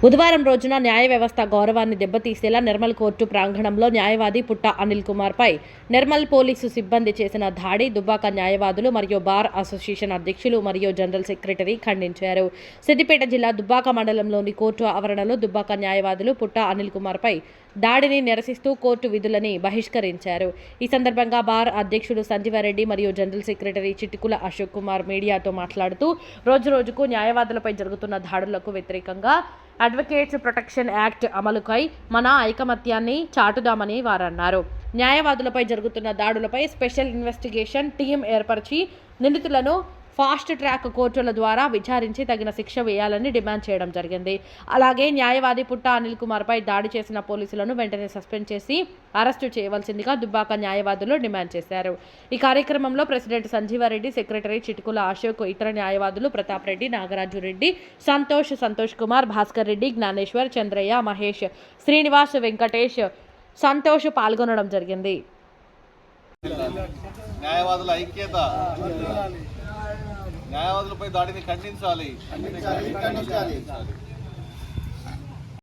బుధవారం రోజున న్యాయ వ్యవస్థ గౌరవాన్ని దెబ్బతీసేలా నిర్మల్ కోర్టు ప్రాంగణంలో న్యాయవాది పుట్ట అనిల్ కుమార్ పై నిర్మల్ పోలీసు సిబ్బంది చేసిన దాడి దుబ్బాక న్యాయవాదులు మరియు బార్ అసోసియేషన్ అధ్యక్షులు మరియు జనరల్ సెక్రటరీ ఖండించారు. సిద్దిపేట జిల్లా దుబ్బాక మండలంలోని కోర్టు ఆవరణలో దుబ్బాక న్యాయవాదులు పుట్ట అనిల్ కుమార్ పై దాడిని నిరసిస్తూ కోర్టు విధులని బహిష్కరించారు. ఈ సందర్భంగా బార్ అధ్యక్షుడు సంజీవారెడ్డి మరియు జనరల్ సెక్రటరీ చిట్టుకుల అశోక్ కుమార్ మీడియాతో మాట్లాడుతూ రోజు రోజుకు న్యాయవాదులపై జరుగుతున్న దాడులకు వ్యతిరేకంగా అడ్వకేట్స్ ప్రొటెక్షన్ యాక్ట్ అమలుకై మన ఐకమత్యాన్ని చాటుదామని వారన్నారు. న్యాయవాదులపై జరుగుతున్న దాడులపై స్పెషల్ ఇన్వెస్టిగేషన్ టీం ఏర్పరిచి నిందితులను ఫాస్ట్ ట్రాక్ కోర్టుల ద్వారా విచారించి తగిన శిక్ష వేయాలని డిమాండ్ చేయడం జరిగింది. అలాగే న్యాయవాది పుట్ట అనిల్ కుమార్పై దాడి చేసిన పోలీసులను వెంటనే సస్పెండ్ చేసి అరెస్టు చేయవలసిందిగా దుబ్బాక న్యాయవాదులు డిమాండ్ చేశారు. ఈ కార్యక్రమంలో ప్రెసిడెంట్ సంజీవారెడ్డి సెక్రటరీ చిటుకుల అశోక్ ఇతర న్యాయవాదులు ప్రతాప్ రెడ్డి నాగరాజు రెడ్డి సంతోష్ సంతోష్ కుమార్ భాస్కర్ రెడ్డి జ్ఞానేశ్వర్ చంద్రయ్య మహేష్ శ్రీనివాస్ వెంకటేష్ సంతోష్ పాల్గొనడం జరిగింది. న్యాయవాదుల ఐక్యత న్యాయవాదులపై దాడిని ఖండించాలి. ఖండించాలి